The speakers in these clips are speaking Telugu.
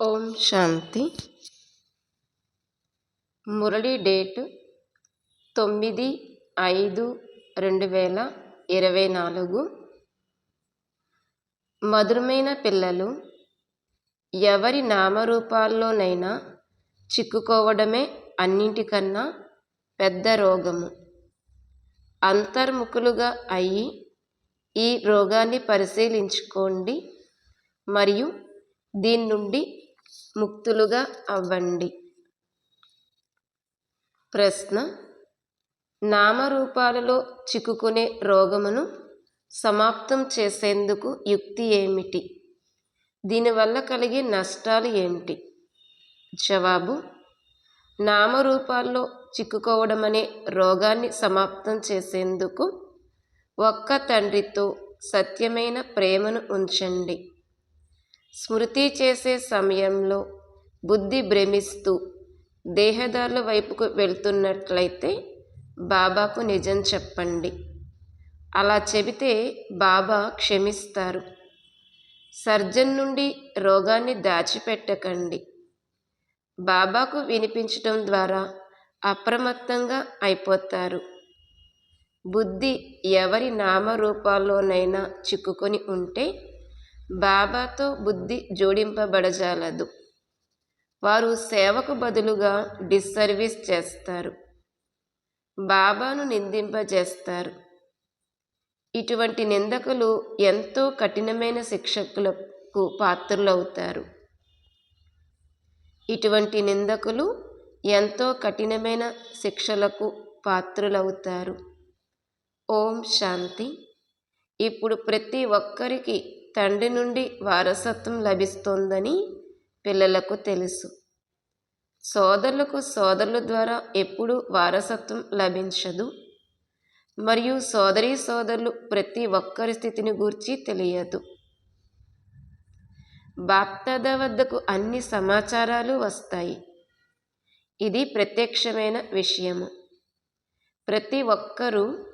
ఓం శాంతి. మురళి డేటు తొమ్మిది ఐదు రెండు వేల ఇరవై నాలుగు. మధురమైన పిల్లలు ఎవరి నామరూపాల్లోనైనా చిక్కుకోవడమే అన్నింటికన్నా పెద్ద రోగము. అంతర్ముఖులుగా అయ్యి ఈ రోగాన్ని పరిశీలించుకోండి మరియు దీని నుండి ముక్తులుగా అవ్వండి. ప్రశ్న. నామరూపాలలో చిక్కుకునే రోగమును సమాప్తం చేసేందుకు యుక్తి ఏమిటి? దీనివల్ల కలిగే నష్టాలు ఏమిటి జవాబు. నామరూపాల్లో చిక్కుకోవడం అనే రోగాన్ని సమాప్తం చేసేందుకు ఒక్క తండ్రితో సత్యమైన ప్రేమను ఉంచండి. స్మృతి చేసే సమయంలో బుద్ధి భ్రమిస్తూ దేహదారుల వైపుకు వెళ్తున్నట్లయితే బాబాకు నిజం చెప్పండి. అలా చెబితే బాబా క్షమిస్తారు. సర్జన్ నుండి రోగాన్ని దాచిపెట్టకండి. బాబాకు వినిపించటం ద్వారా అప్రమత్తంగా అయిపోతారు. బుద్ధి ఎవరి నామరూపాల్లోనైనా చిక్కుకొని ఉంటే బాబాతో బుద్ధి జోడింపబడజాలదు. వారు సేవకు బదులుగా డిస్సర్వీస్ చేస్తారు. బాబాను నిందింపజేస్తారు. ఇటువంటి నిందకులు ఎంతో కఠినమైన శిక్షకులకు పాత్రులవుతారు. ఇటువంటి నిందకులు ఎంతో కఠినమైన శిక్షలకు పాత్రులవుతారు. ఓం శాంతి. ఇప్పుడు ప్రతి ఒక్కరికి తండ్రి నుండి వారసత్వం లభిస్తోందని పిల్లలకు తెలుసు. సోదరులకు సోదరుల ద్వారా ఎప్పుడూ వారసత్వం లభించదు. మరియు సోదరీ సోదరులు ప్రతి ఒక్కరి స్థితిని గూర్చి తెలియదు. బాప్తద వద్దకు అన్ని సమాచారాలు వస్తాయి. ఇది ప్రత్యక్షమైన విషయము. ప్రతి ఒక్కరూ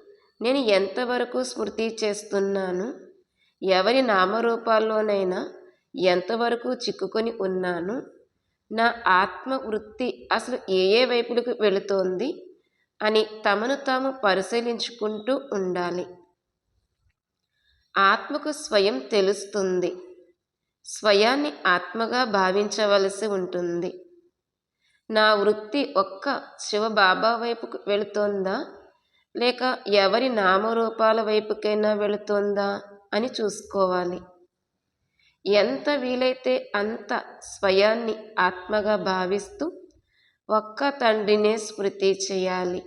నేను ఎంతవరకు స్మృతి చేస్తున్నాను ఎవరి నామరూపాల్లోనైనా ఎంతవరకు చిక్కుకొని ఉన్నాను? నా ఆత్మ వృత్తి అసలు ఏ ఏ వైపులకు వెళుతోంది? అని తమను తాము పరిశీలించుకుంటూ ఉండాలి. ఆత్మకు స్వయం తెలుస్తుంది. స్వయాన్ని ఆత్మగా భావించవలసి ఉంటుంది. నా వృత్తి ఒక్క శివబాబా వైపుకు వెళుతోందా? లేక ఎవరి నామరూపాల వైపుకైనా వెళుతోందా? అని చూసుకోవాలి. ఎంత వీలైతే అంత స్వయాన్ని ఆత్మగా భావిస్తూ ఒక్క తండ్రినే స్మృతి చేయాలి.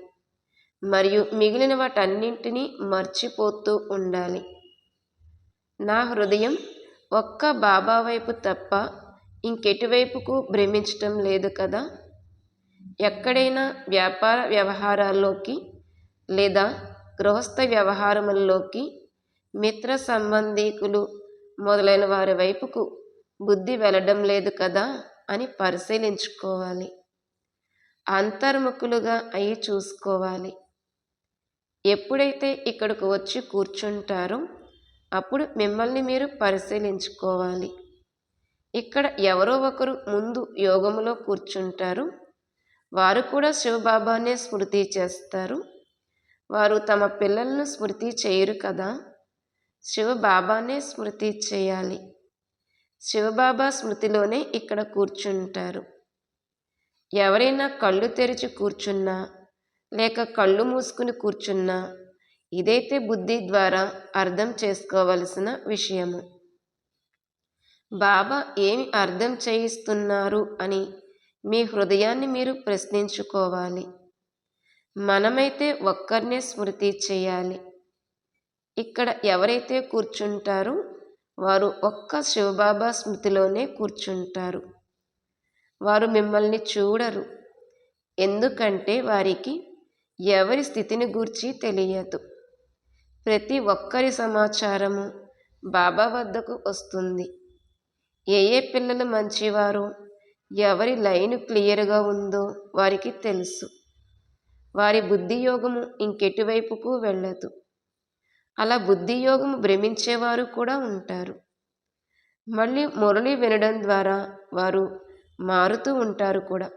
మరియు మిగిలిన వాటన్నింటినీ మర్చిపోతూ ఉండాలి. నా హృదయం ఒక్క బాబా వైపు తప్ప ఇంకెటువైపుకు భ్రమించటం లేదు కదా? ఎక్కడైనా వ్యాపార వ్యవహారాల్లోకి లేదా గృహస్థ వ్యవహారముల్లోకి మిత్ర సంబంధీకులు మొదలైన వారి వైపుకు బుద్ధి వెళ్ళడం లేదు కదా అని పరిశీలించుకోవాలి. అంతర్ముఖులుగా అయి చూసుకోవాలి. ఎప్పుడైతే ఇక్కడికి వచ్చి కూర్చుంటారో అప్పుడు మిమ్మల్ని మీరు పరిశీలించుకోవాలి. ఇక్కడ ఎవరో ఒకరు ముందు యోగములో కూర్చుంటారు. వారు కూడా శివబాబానే స్మృతి చేస్తారు. వారు తమ పిల్లలను స్మృతి చేయరు కదా. శివబాబానే స్మృతి చేయాలి. శివబాబా స్మృతిలోనే ఇక్కడ కూర్చుంటారు. ఎవరైనా కళ్ళు తెరిచి కూర్చున్నా లేక కళ్ళు మూసుకుని కూర్చున్నా ఇదైతే బుద్ధి ద్వారా అర్థం చేసుకోవలసిన విషయము. బాబా ఏమి అర్థం చేయిస్తున్నారు అని మీ హృదయాన్ని మీరు ప్రశ్నించుకోవాలి. మనమైతే ఒక్కరినే స్మృతి చేయాలి. ఇక్కడ ఎవరైతే కూర్చుంటారో వారు ఒక్క శివబాబా స్మృతిలోనే కూర్చుంటారు. వారు మిమ్మల్ని చూడరు. ఎందుకంటే వారికి ఎవరి స్థితిని గూర్చి తెలియదు. ప్రతి ఒక్కరి సమాచారము బాబా వద్దకు వస్తుంది. ఏ ఏ పిల్లలు మంచివారు ఎవరి లైన్ క్లియర్గా ఉందో వారికి తెలుసు. వారి బుద్ధి యోగము ఇంకెటువైపుకు వెళ్ళదు. అలా బుద్ధియోగం భ్రమించేవారు కూడా ఉంటారు. మళ్ళీ మురళి వినడం ద్వారా వారు మారుతూ ఉంటారు కూడా.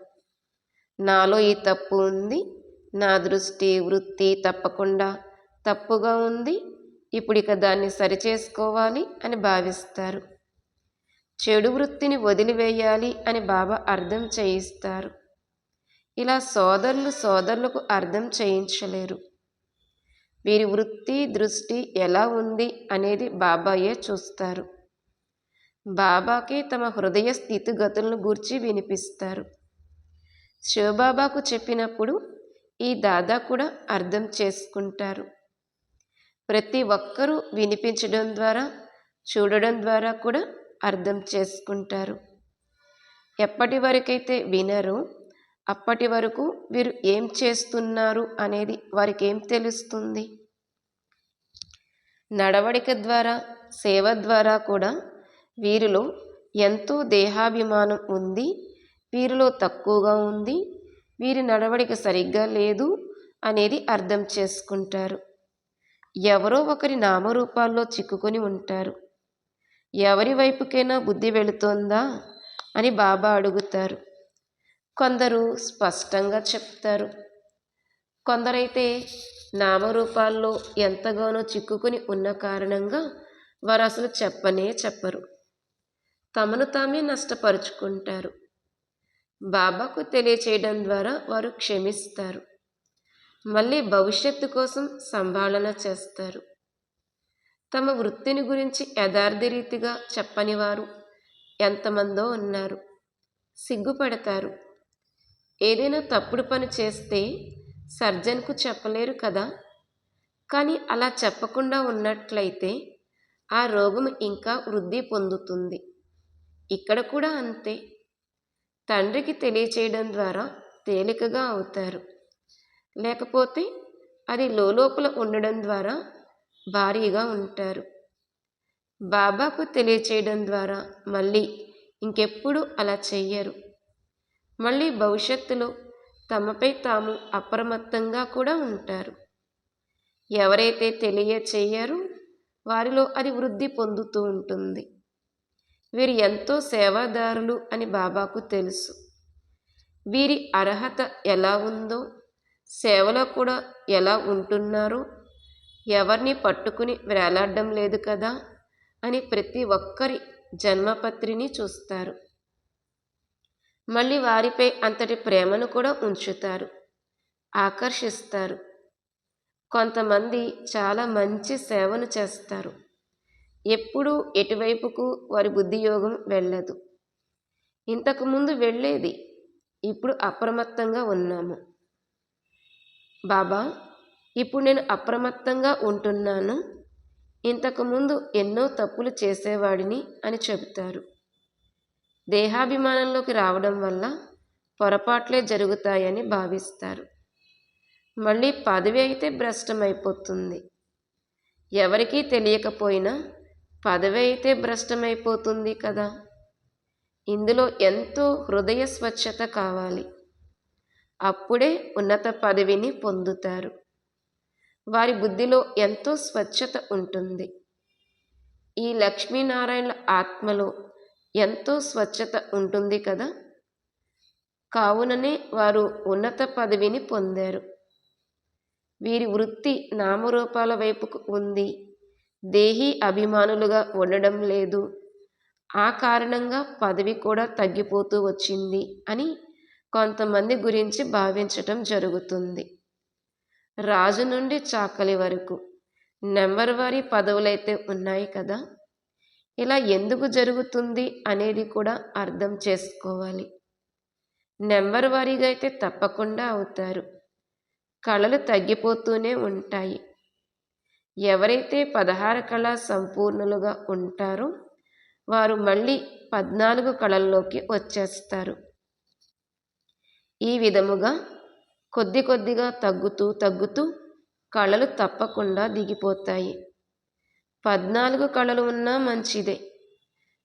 నాలో ఈ తప్పు ఉంది నా దృష్టి వృత్తి తప్పకుండా తప్పుగా ఉంది ఇప్పుడు ఇక దాన్ని సరిచేసుకోవాలి అని భావిస్తారు. చెడు వృత్తిని వదిలివేయాలి అని బాబా అర్థం చేయిస్తారు. ఇలా సోదరులు సోదరులకు అర్థం చేయించలేరు. వీరి వృత్తి దృష్టి ఎలా ఉంది అనేది బాబాయే చూస్తారు. బాబాకి తమ హృదయ స్థితిగతులను గూర్చి వినిపిస్తారు. శివబాబాకు చెప్పినప్పుడు ఈ దాదా కూడా అర్థం చేసుకుంటారు. ప్రతి ఒక్కరూ వినిపించడం ద్వారా చూడడం ద్వారా కూడా అర్థం చేసుకుంటారు. ఎప్పటి వరకైతే వినరో అప్పటి వరకు వీరు ఏం చేస్తున్నారు అనేది వారికి ఏం తెలుస్తుంది? నడవడిక ద్వారా సేవ ద్వారా కూడా వీరిలో ఎంతో దేహాభిమానం ఉంది వీరిలో తక్కువగా ఉంది వీరి నడవడిక సరిగ్గా లేదు అనేది అర్థం చేసుకుంటారు. ఎవరో ఒకరి నామరూపాల్లో చిక్కుకొని ఉంటారు. ఎవరి వైపుకైనా బుద్ధి వెళుతోందా అని బాబా అడుగుతారు. కొందరు స్పష్టంగా చెప్తారు. కొందరైతే నామరూపాల్లో ఎంతగానో చిక్కుకుని ఉన్న కారణంగా వారు అసలు చెప్పనే చెప్పరు. తమను తామే నష్టపరుచుకుంటారు. బాబాకు తెలియచేయడం ద్వారా వారు క్షమిస్తారు. మళ్ళీ భవిష్యత్తు కోసం సంభాళన చేస్తారు. తమ వృత్తిని గురించి యథార్థ రీతిగా చెప్పని వారు ఎంతమందో ఉన్నారు. సిగ్గుపడతారు. ఏదైనా తప్పుడు పని చేస్తే సర్జన్కు చెప్పలేరు కదా? కానీ అలా చెప్పకుండా ఉన్నట్లయితే ఆ రోగం ఇంకా వృద్ధి పొందుతుంది. ఇక్కడ కూడా అంతే. తండ్రికి తెలియచేయడం ద్వారా తేలికగా అవుతారు. లేకపోతే అది లోపల ఉండడం ద్వారా భారీగా ఉంటారు. బాబాకు తెలియచేయడం ద్వారా మళ్ళీ ఇంకెప్పుడు అలా చెయ్యరు. మళ్ళీ భవిష్యత్తులో తమపై తాము అప్రమత్తంగా కూడా ఉంటారు. ఎవరైతే తెలియచేయారో వారిలో అది వృద్ధి పొందుతూ ఉంటుంది. వీరు ఎంతో సేవాదారులు అని బాబాకు తెలుసు. వీరి అర్హత ఎలా ఉందో సేవలో కూడా ఎలా ఉంటున్నారో ఎవరిని పట్టుకుని వేలాడడం లేదు కదా అని ప్రతి ఒక్కరి జన్మపత్రిని చూస్తారు. మళ్ళీ వారిపై అంతటి ప్రేమను కూడా ఉంచుతారు. ఆకర్షిస్తారు. కొంతమంది చాలా మంచి సేవను చేస్తారు. ఎప్పుడూ ఎటువైపుకు వారి బుద్ధియోగం వెళ్ళదు. ఇంతకుముందు వెళ్ళేది. ఇప్పుడు అప్రమత్తంగా ఉన్నాము. బాబా ఇప్పుడు నేను అప్రమత్తంగా ఉంటున్నాను. ఇంతకుముందు ఎన్నో తప్పులు చేసేవాడిని అని చెబుతారు. దేహాభిమానంలోకి రావడం వల్ల పొరపాట్లే జరుగుతాయని భావిస్తారు. మళ్ళీ పదవి అయితే భ్రష్టమైపోతుంది. ఎవరికీ తెలియకపోయినా పదవి అయితే భ్రష్టమైపోతుంది కదా. ఇందులో ఎంతో హృదయ స్వచ్ఛత కావాలి. అప్పుడే ఉన్నత పదవిని పొందుతారు. వారి బుద్ధిలో ఎంతో స్వచ్ఛత ఉంటుంది. ఈ లక్ష్మీనారాయణ ఆత్మలో ఎంతో స్వచ్ఛత ఉంటుంది కదా? కావుననే వారు ఉన్నత పదవిని పొందారు. వీరి వృత్తి నామరూపాల వైపుకు ఉంది. దేహీ అభిమానులుగా ఉండడం లేదు. ఆ కారణంగా పదవి కూడా తగ్గిపోతూ వచ్చింది అని కొంతమంది గురించి భావించటం జరుగుతుంది. రాజు నుండి చాకలి వరకు. నెంబర్ వారి పదవులైతే ఉన్నాయి కదా? ఇలా ఎందుకు జరుగుతుంది అనేది కూడా అర్థం చేసుకోవాలి. నెంబర్ వారీగా అయితే తప్పకుండా అవుతారు. కళలు తగ్గిపోతూనే ఉంటాయి. ఎవరైతే పదహారు కళ సంపూర్ణులుగా ఉంటారో వారు మళ్ళీ పద్నాలుగు కళల్లోకి వచ్చేస్తారు. ఈ విధముగా కొద్ది కొద్దిగా తగ్గుతూ తగ్గుతూ కళలు తప్పకుండా దిగిపోతాయి. పద్నాలుగు కళలు ఉన్నా మంచిదే.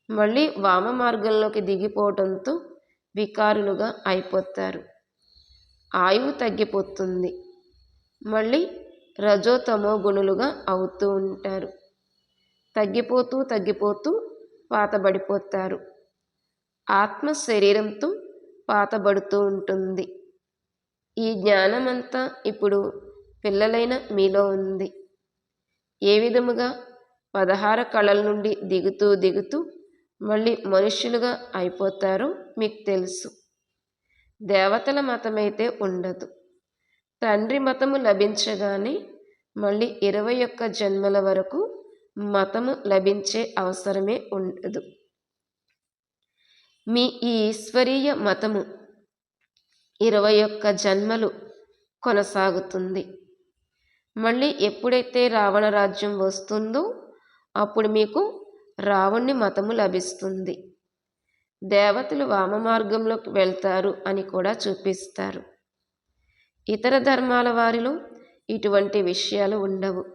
మళ్ళీ వామ మార్గంలోకి దిగిపోవడంతో వికారులుగా అయిపోతారు. ఆయువు తగ్గిపోతుంది. మళ్ళీ రజోతమో గుణులుగా అవుతూ ఉంటారు. తగ్గిపోతూ తగ్గిపోతూ పాతబడిపోతారు. ఆత్మ శరీరంతో పాతబడుతూ ఉంటుంది. ఈ జ్ఞానమంతా ఇప్పుడు పిల్లలైన మీలో ఉంది. ఏ విధముగా పదహార కళల నుండి దిగుతూ దిగుతూ మళ్ళీ మనుష్యులుగా అయిపోతారో మీకు తెలుసు. దేవతల మతమైతే ఉండదు. తండ్రి మతము లభించగానే మళ్ళీ ఇరవై ఒక్క జన్మల వరకు మతము లభించే అవసరమే ఉండదు. మీ ఈ ఈశ్వరీయ మతము ఇరవై ఒక్క జన్మలు కొనసాగుతుంది. మళ్ళీ ఎప్పుడైతే రావణ రాజ్యం వస్తుందో అప్పుడు మీకు రావణ్ణి మతము లభిస్తుంది. దేవతలు వామ మార్గంలోకి వెళ్తారు అని కూడా చూపిస్తారు. ఇతర ధర్మాల వారిలో ఇటువంటి విషయాలు ఉండవు.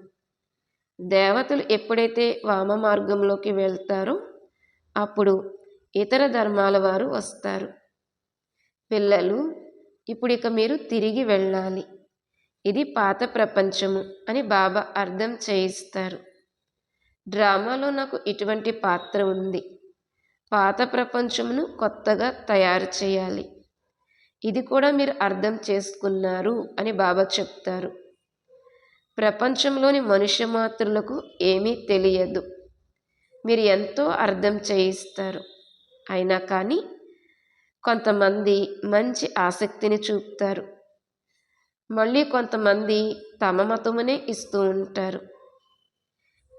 దేవతలు ఎప్పుడైతే వామ మార్గంలోకి వెళ్తారో అప్పుడు ఇతర ధర్మాల వారు వస్తారు. పిల్లలు ఇప్పుడు ఇక మీరు తిరిగి వెళ్ళాలి. ఇది పాత ప్రపంచము అని బాబా అర్థం చేయిస్తారు. డ్రామాలో నాకు ఇటువంటి పాత్ర ఉంది. పాత ప్రపంచమును కొత్తగా తయారు చేయాలి. ఇది కూడా మీరు అర్థం చేసుకున్నారు అని బాబా చెప్తారు. ప్రపంచంలోని మనుష్య మాత్రులకు ఏమీ తెలియదు. మీరు ఎంతో అర్థం చేయిస్తారు. అయినా కానీ కొంతమంది మంచి ఆసక్తిని చూపుతారు. మళ్ళీ కొంతమంది తమ మతమునే ఇస్తూ ఉంటారు.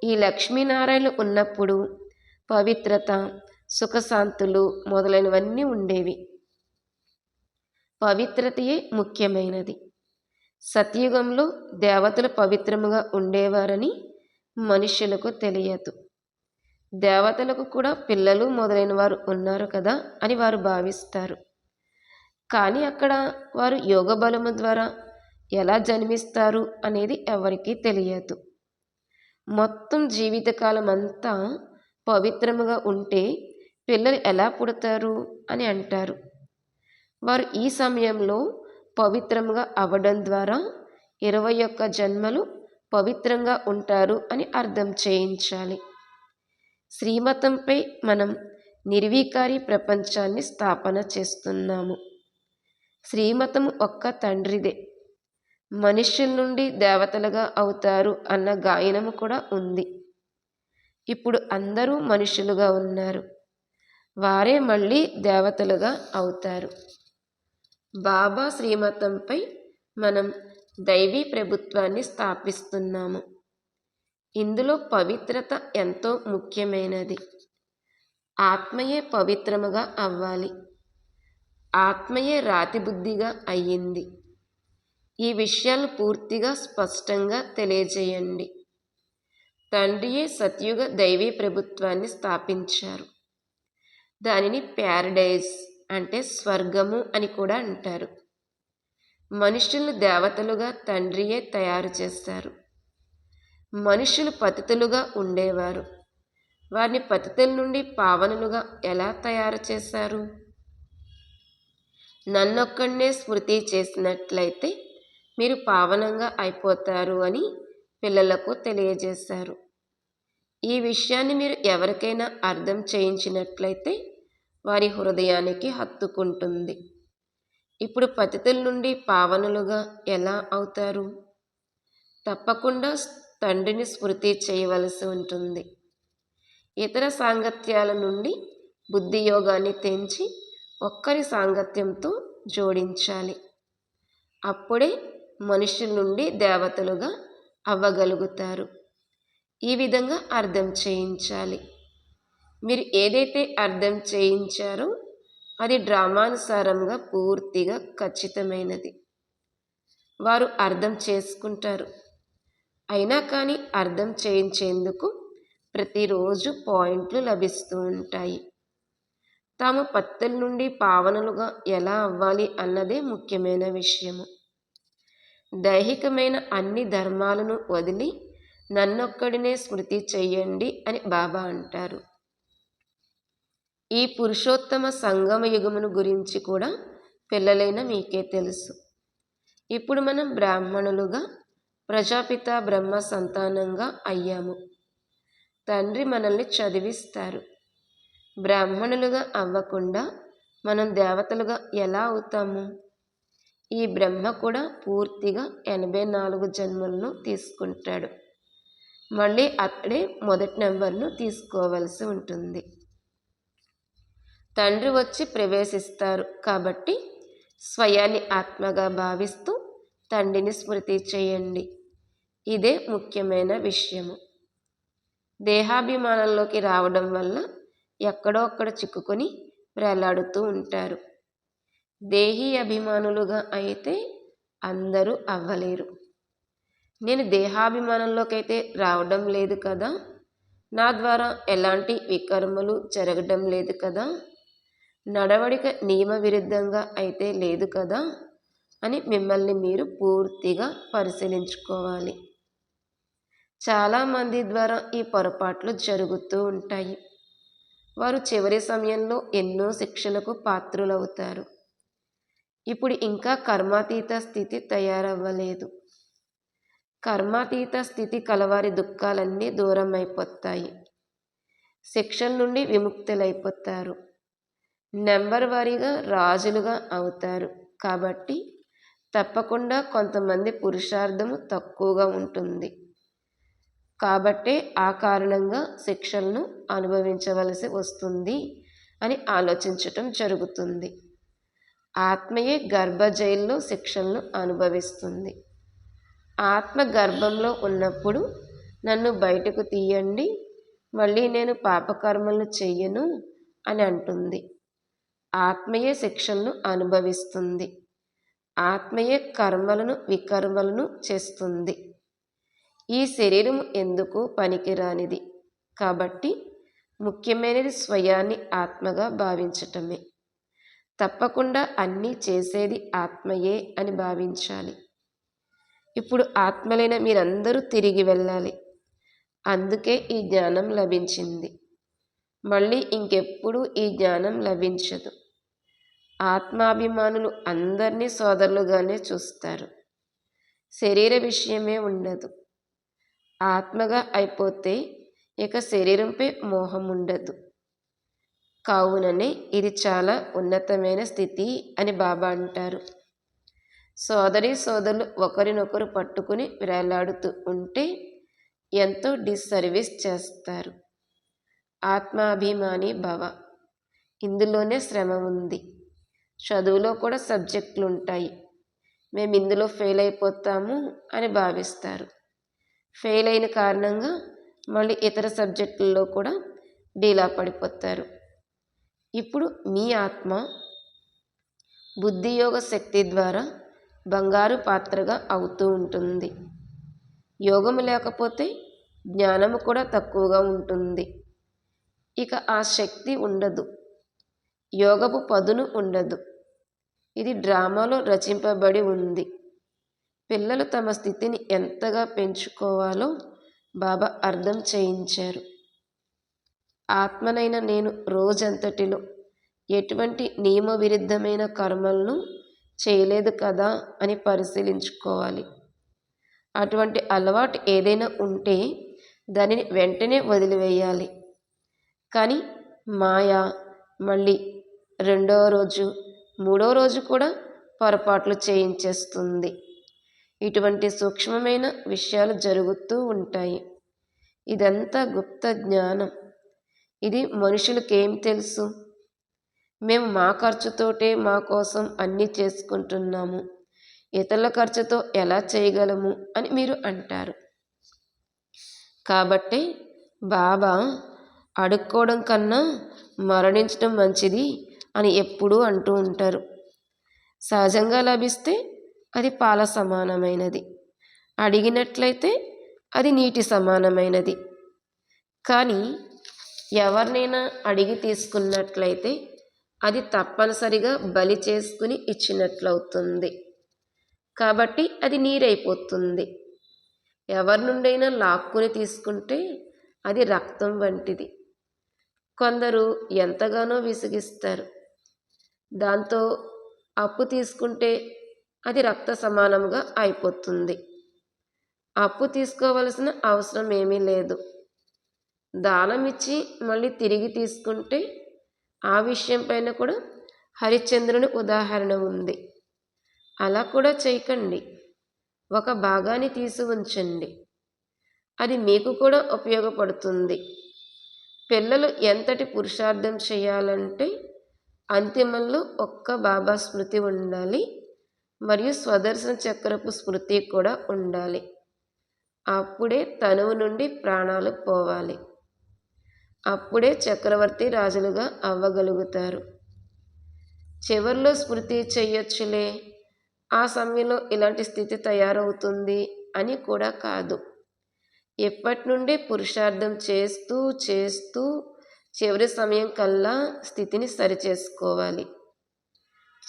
ఈ లక్ష్మీనారాయణ ఉన్నప్పుడు పవిత్రత సుఖశాంతులు మొదలైనవన్నీ ఉండేవి. పవిత్రతయే ముఖ్యమైనది. సత్యుగంలో దేవతలు పవిత్రముగా ఉండేవారని మనుషులకు తెలియదు. దేవతలకు కూడా పిల్లలు మొదలైన వారు ఉన్నారు కదా అని వారు భావిస్తారు. కానీ అక్కడ వారు యోగ బలము ద్వారా ఎలా జన్మిస్తారు అనేది ఎవరికీ తెలియదు. మొత్తం జీవితకాలం అంతా పవిత్రముగా ఉంటే పిల్లలు ఎలా పుడతారు అని అంటారు. వారు ఈ సమయంలో పవిత్రముగా అవ్వడం ద్వారా ఇరవై ఒక్క జన్మలు పవిత్రంగా ఉంటారు అని అర్థం చేయించాలి. శ్రీమతంపై మనం నిర్వీకారి ప్రపంచాన్ని స్థాపన చేస్తున్నాము. శ్రీమతం ఒక్క తండ్రిదే. మనుష్యుల నుండి దేవతలుగా అవుతారు అన్న గాయనము కూడా ఉంది. ఇప్పుడు అందరూ మనుషులుగా ఉన్నారు. వారే మళ్ళీ దేవతలుగా అవుతారు. బాబా శ్రీమతంపై మనం దైవీ ప్రభుత్వాన్ని స్థాపిస్తున్నాము. ఇందులో పవిత్రత ఎంతో ముఖ్యమైనది. ఆత్మయే పవిత్రముగా అవ్వాలి. ఆత్మయే రాతిబుద్ధిగా అయ్యింది. ఈ విషయాలు పూర్తిగా స్పష్టంగా తెలియజేయండి. తండ్రియే సత్యుగ దైవీ ప్రభుత్వాన్ని స్థాపించారు. దానిని ప్యారడైజ్ అంటే స్వర్గము అని కూడా అంటారు. మనుషులను దేవతలుగా తండ్రియే తయారు చేస్తారు. మనుషులు పతితులుగా ఉండేవారు. వారిని పతితుల నుండి పావనులుగా ఎలా తయారు చేశారు? నన్నొక్కడే స్మృతి చేసినట్లయితే మీరు పావనంగా అయిపోతారు అని పిల్లలకు తెలియజేశారు. ఈ విషయాన్ని మీరు ఎవరికైనా అర్థం చేయించినట్లయితే వారి హృదయానికి హత్తుకుంటుంది. ఇప్పుడు పతితుల నుండి పావనులుగా ఎలా అవుతారు? తప్పకుండా తండ్రిని స్మృతి చేయవలసి ఉంటుంది. ఇతర సాంగత్యాల నుండి బుద్ధి యోగాన్ని తెంచి ఒక్కరి సాంగత్యంతో జోడించాలి. అప్పుడే మనుషుల నుండి దేవతలుగా అవ్వగలుగుతారు. ఈ విధంగా అర్థం చేయించాలి. మీరు ఏదైతే అర్థం చేయించారో అది డ్రామానుసారంగా పూర్తిగా ఖచ్చితమైనది. వారు అర్థం చేసుకుంటారు. అయినా కానీ అర్థం చేయించేందుకు ప్రతిరోజు పాయింట్లు లభిస్తూ ఉంటాయి. తాము పత్తుల నుండి పావనలుగా ఎలా అవ్వాలి అన్నదే ముఖ్యమైన విషయము. దైహికమైన అన్ని ధర్మాలను వదిలి నన్నొక్కడినే స్మృతి చెయ్యండి అని బాబా అంటారు. ఈ పురుషోత్తమ సంగమ యుగమును గురించి కూడా పిల్లలైన మీకే తెలుసు. ఇప్పుడు మనం బ్రాహ్మణులుగా ప్రజాపిత బ్రహ్మ సంతానంగా అయ్యాము. తండ్రి మనల్ని చదివిస్తారు. బ్రాహ్మణులుగా అవ్వకుండా మనం దేవతలుగా ఎలా అవుతాము? ఈ బ్రహ్మ కూడా పూర్తిగా ఎనభై నాలుగు జన్మలను తీసుకుంటాడు. మళ్ళీ అక్కడే మొదటి నెంబర్ను తీసుకోవలసి ఉంటుంది. తండ్రి వచ్చి ప్రవేశిస్తారు కాబట్టి స్వయాన్ని ఆత్మగా భావిస్తూ తండ్రిని స్మృతి చేయండి. ఇదే ముఖ్యమైన విషయము. దేహాభిమానంలోకి రావడం వల్ల ఎక్కడో అక్కడ చిక్కుకొని వేలాడుతూ ఉంటారు. దేహీ అభిమానులుగా అయితే అందరూ అవ్వలేరు. నేను దేహాభిమానంలోకి అయితే రావడం లేదు కదా. నా ద్వారా ఎలాంటి వికర్మలు జరగడం లేదు కదా. నడవడిక నియమ విరుద్ధంగా అయితే లేదు కదా అని మిమ్మల్ని మీరు పూర్తిగా పరిశీలించుకోవాలి. చాలామంది ద్వారా ఈ పొరపాట్లు జరుగుతూ ఉంటాయి. వారు చివరి సమయంలో ఎన్నో శిక్షలకు పాత్రులవుతారు. ఇప్పుడు ఇంకా కర్మాతీత స్థితి తయారవ్వలేదు. కర్మాతీత స్థితి కలవారి దుఃఖాలన్నీ దూరం అయిపోతాయి శిక్షల నుండి విముక్తులైపోతారు. నెంబర్ వారీగా రాజులుగా అవుతారు. కాబట్టి తప్పకుండా కొంతమంది పురుషార్థము తక్కువగా ఉంటుంది. కాబట్టే ఆ కారణంగా శిక్షలను అనుభవించవలసి వస్తుంది అని ఆలోచించటం జరుగుతుంది. ఆత్మయే గర్భ జైల్లో శిక్షలను అనుభవిస్తుంది. ఆత్మ గర్భంలో ఉన్నప్పుడు నన్ను బయటకు తీయండి మళ్ళీ నేను పాపకర్మలు చెయ్యను అని అంటుంది. ఆత్మయే శిక్షలను అనుభవిస్తుంది. ఆత్మయే కర్మలను వికర్మలను చేస్తుంది. ఈ శరీరం ఎందుకు పనికిరానిది? కాబట్టి ముఖ్యమైనది స్వయాన్ని ఆత్మగా భావించటమే. తప్పకుండా అన్నీ చేసేది ఆత్మయే అని భావించాలి. ఇప్పుడు ఆత్మలైన మీరందరూ తిరిగి వెళ్ళాలి. అందుకే ఈ జ్ఞానం లభించింది. మళ్ళీ ఇంకెప్పుడు ఈ జ్ఞానం లభించదు. ఆత్మాభిమానులు అందరినీ సోదరులుగానే చూస్తారు. శరీర విషయమే ఉండదు. ఆత్మగా అయిపోతే ఇక శరీరంపై మోహం ఉండదు కావుననే ఇది చాలా ఉన్నతమైన స్థితి అని బాబా అంటారు. సోదరి సోదరులు ఒకరినొకరు పట్టుకుని వేలాడుతూ ఉంటే ఎంతో డిస్సర్వీస్ చేస్తారు. ఆత్మాభిమాని భవ. ఇందులోనే శ్రమ ఉంది. చదువులో కూడా సబ్జెక్టులు ఉంటాయి. మేము ఇందులో ఫెయిల్ అయిపోతాము అని భావిస్తారు. ఫెయిల్ అయిన కారణంగా మళ్ళీ ఇతర సబ్జెక్టుల్లో కూడా డీలా పడిపోతారు. ఇప్పుడు మీ ఆత్మ బుద్ధియోగ శక్తి ద్వారా బంగారు పాత్రగా అవుతూ ఉంటుంది. యోగము లేకపోతే జ్ఞానము కూడా తక్కువగా ఉంటుంది. ఇక ఆ శక్తి ఉండదు. యోగపు పదును ఉండదు. ఇది డ్రామాలో రచింపబడి ఉంది. పిల్లలు తమ స్థితిని ఎంతగా పెంచుకోవాలో బాబా అర్థం చేయించారు. ఆత్మనైన నేను రోజంతటిలో ఎటువంటి నియమ విరుద్ధమైన కర్మలను చేయలేదు కదా అని పరిశీలించుకోవాలి. అటువంటి అలవాటు ఏదైనా ఉంటే దానిని వెంటనే వదిలివేయాలి. కానీ మాయ మళ్ళీ రెండో రోజు మూడో రోజు కూడా పొరపాట్లు చేయించేస్తుంది. ఇటువంటి సూక్ష్మమైన విషయాలు జరుగుతూ ఉంటాయి. ఇదంతా గుప్త జ్ఞానం. ఇది మనుషులకేం తెలుసు? మేము మా ఖర్చుతోటే మా కోసం అన్నీ చేసుకుంటున్నాము. ఇతరుల ఖర్చుతో ఎలా చేయగలము అని మీరు అంటారు. కాబట్టి బాబా అడుక్కోవడం కన్నా మరణించడం మంచిది అని ఎప్పుడూ అంటూ ఉంటారు. సహజంగా లభిస్తే అది పాల సమానమైనది. అడిగినట్లయితే అది నీటి సమానమైనది. కానీ ఎవరినైనా అడిగి తీసుకున్నట్లయితే అది తప్పనిసరిగా బలి చేసుకుని ఇచ్చినట్లవుతుంది. కాబట్టి అది నీరైపోతుంది. ఎవరి నుండైనా లాక్కుని తీసుకుంటే అది రక్తం వంటిది. కొందరు ఎంతగానో విసిగిస్తారు. దాంతో అప్పు తీసుకుంటే అది రక్త సమానంగా అయిపోతుంది. అప్పు తీసుకోవలసిన అవసరం ఏమీ లేదు. దానమిచ్చి మళ్ళీ తిరిగి తీసుకుంటే ఆ విషయం పైన కూడా హరిశ్చంద్రుని ఉదాహరణ ఉంది. అలా కూడా చేయకండి. ఒక భాగాన్ని తీసి ఉంచండి. అది మీకు కూడా ఉపయోగపడుతుంది. పిల్లలు ఎంతటి పురుషార్థం చేయాలంటే అంతిమంలో ఒక్క బాబా స్మృతి ఉండాలి. మరియు స్వదర్శన చక్రపు స్మృతి కూడా ఉండాలి. అప్పుడే తనువు నుండి ప్రాణాలు పోవాలి. అప్పుడే చక్రవర్తి రాజులుగా అవ్వగలుగుతారు. చివరిలో స్మృతి చెయ్యొచ్చులే. ఆ సమయంలో ఇలాంటి స్థితి తయారవుతుంది అని కూడా కాదు. ఎప్పటి నుండి పురుషార్థం చేస్తూ చేస్తూ చివరి సమయం కల్లా స్థితిని సరిచేసుకోవాలి.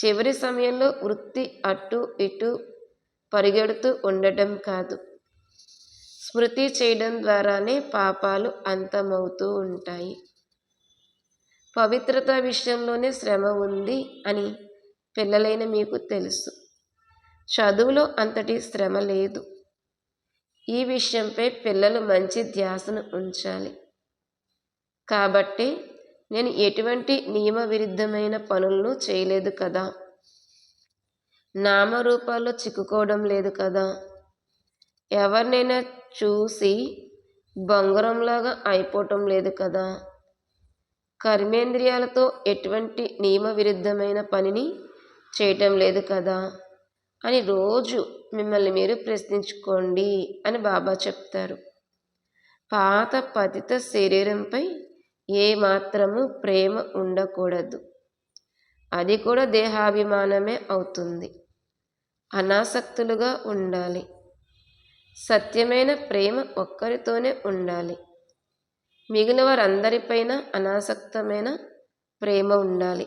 చివరి సమయంలో వృత్తి అటు ఇటు పరిగెడుతూ ఉండటం కాదు. స్మృతి చేయడం ద్వారానే పాపాలు అంతమవుతూ ఉంటాయి. పవిత్రత విషయంలోనే శ్రమ ఉంది అని పిల్లలైన మీకు తెలుసు. చదువులో అంతటి శ్రమ లేదు. ఈ విషయంపై పిల్లలు మంచి ధ్యాసను ఉంచాలి. కాబట్టి నేను ఎటువంటి నియమ విరుద్ధమైన పనులను చేయలేదు కదా. నామరూపాల్లో చిక్కుకోవడం లేదు కదా. ఎవరినైనా చూసి బంగారంలాగా అయిపోవటం లేదు కదా. కర్మేంద్రియాలతో ఎటువంటి నియమ విరుద్ధమైన పనిని చేయటం లేదు కదా అని రోజు మిమ్మల్ని మీరు ప్రశ్నించుకోండి అని బాబా చెప్తారు. పాత పతిత శరీరంపై ఏమాత్రము ప్రేమ ఉండకూడదు. అది కూడా దేహాభిమానమే అవుతుంది. అనాసక్తులుగా ఉండాలి. సత్యమైన ప్రేమ ఒక్కరితోనే ఉండాలి. మిగిలిన వారందరిపైన అనాసక్తమైన ప్రేమ ఉండాలి.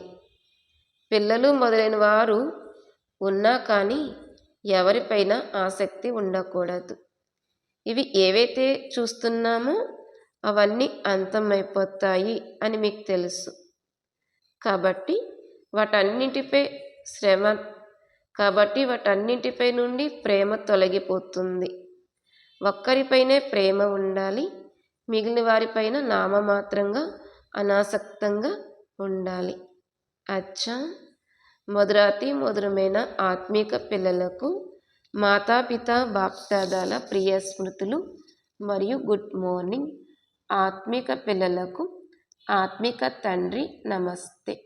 పిల్లలు మొదలైన వారు ఉన్నా కానీ ఎవరిపైన ఆసక్తి ఉండకూడదు. ఇవి ఏవైతే చూస్తున్నామో అవన్నీ అంతమైపోతాయి అని మీకు తెలుసు. కాబట్టి వాటన్నింటిపై శ్రమ కాబట్టి వాటన్నింటిపై నుండి ప్రేమ తొలగిపోతుంది. ఒక్కరిపైనే ప్రేమ ఉండాలి మిగిలిన వారిపైన నామమాత్రంగా అనాసక్తంగా ఉండాలి. అచ్చా. మధురాతి మధురమైన ఆత్మీక పిల్లలకు మాతాపిత బాప్తాదాల ప్రియ స్మృతులు మరియు గుడ్ మార్నింగ్. ఆత్మిక పిల్లలకు ఆత్మిక తండ్రి నమస్తే.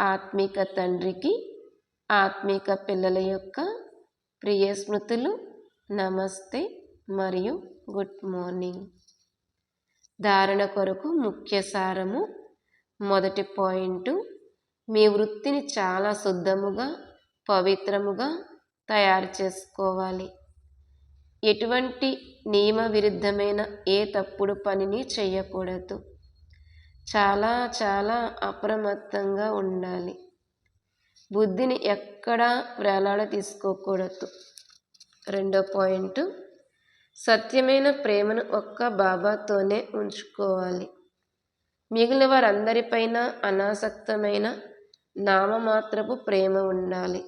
ఆత్మిక తండ్రికి ఆత్మిక పిల్లల యొక్క ప్రియ స్మృతులు నమస్తే మరియు గుడ్ మార్నింగ్. ధారణ కొరకు ముఖ్య సారము మొదటి పాయింట్ మీ వృత్తిని చాలా శుద్ధముగా పవిత్రముగా తయారు చేసుకోవాలి. ఎటువంటి నియమ విరుద్ధమైన ఏ తప్పుడు పనిని చేయకూడదు. చాలా చాలా అప్రమత్తంగా ఉండాలి. బుద్ధిని ఎక్కడా వేలాడ తీసుకోకూడదు రెండో పాయింట్. సత్యమైన ప్రేమను ఒక్క బాబాతోనే ఉంచుకోవాలి. మిగిలిన వారందరిపైన అనాసక్తమైన నామమాత్రపు ప్రేమ ఉండాలి.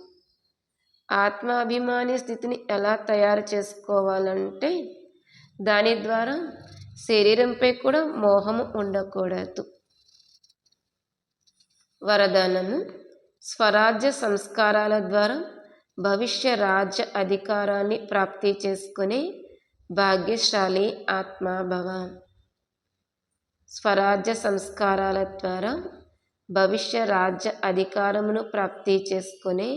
ఆత్మాభిమాని స్థితిని ఎలా తయారు చేసుకోవాలంటే దాని ద్వారా శరీరంపై కూడా మోహము ఉండకూడదు. వరదానము స్వరాజ్య సంస్కారాల ద్వారా భవిష్య రాజ్య అధికారాన్ని ప్రాప్తి చేసుకునే భాగ్యశాలి ఆత్మాభవ స్వరాజ్య సంస్కారాల ద్వారా భవిష్య రాజ్య అధికారమును ప్రాప్తి చేసుకునే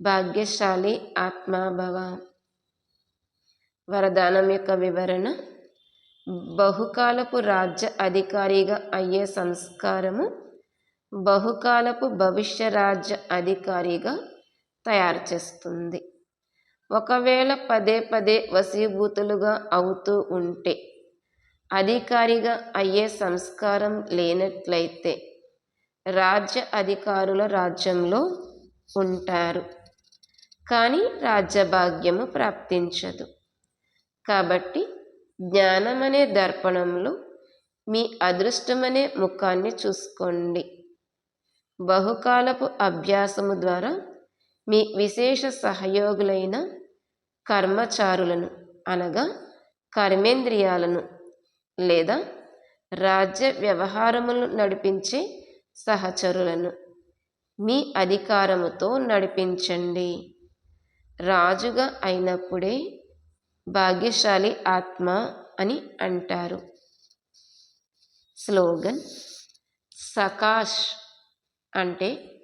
భాగ్యశాలి ఆత్మాభవ వరదానం యొక్క వివరణ బహుకాలపు రాజ్య అధికారిగా అయ్యే సంస్కారము బహుకాలపు భవిష్య రాజ్య అధికారిగా తయారు చేస్తుంది. ఒకవేళ పదే పదే వసీభూతులుగా అవుతూ ఉంటే అధికారిగా అయ్యే సంస్కారం లేనట్లయితే రాజ్య అధికారుల రాజ్యంలో ఉంటారు. కానీ రాజ్యభాగ్యము ప్రాప్తించదు. కాబట్టి జ్ఞానమనే దర్పణంలో మీ అదృష్టమనే ముఖాన్ని చూసుకోండి. బహుకాలపు అభ్యాసము ద్వారా మీ విశేష సహయోగులైన కర్మచారులను అనగా కర్మేంద్రియాలను లేదా రాజ్య వ్యవహారములు నడిపించే సహచరులను. మీ అధికారముతో నడిపించండి. రాజుగా అయినప్పుడే భాగ్యశాలి ఆత్మ అని అంటారు. స్లోగన్ సకాష్ అంటే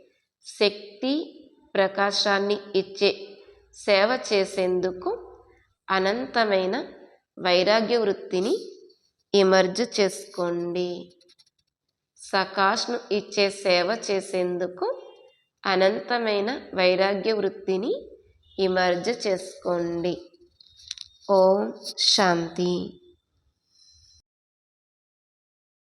శక్తి ప్రకాశాన్ని ఇచ్చే సేవ చేసేందుకు అనంతమైన వైరాగ్య వృత్తిని ఇమర్జ్ చేసుకోండి. సకాష్ను ఇచ్చే సేవ చేసేందుకు అనంతమైన వైరాగ్య వృత్తిని ఇమర్జ్ చేసుకోండి. ఓం శాంతి.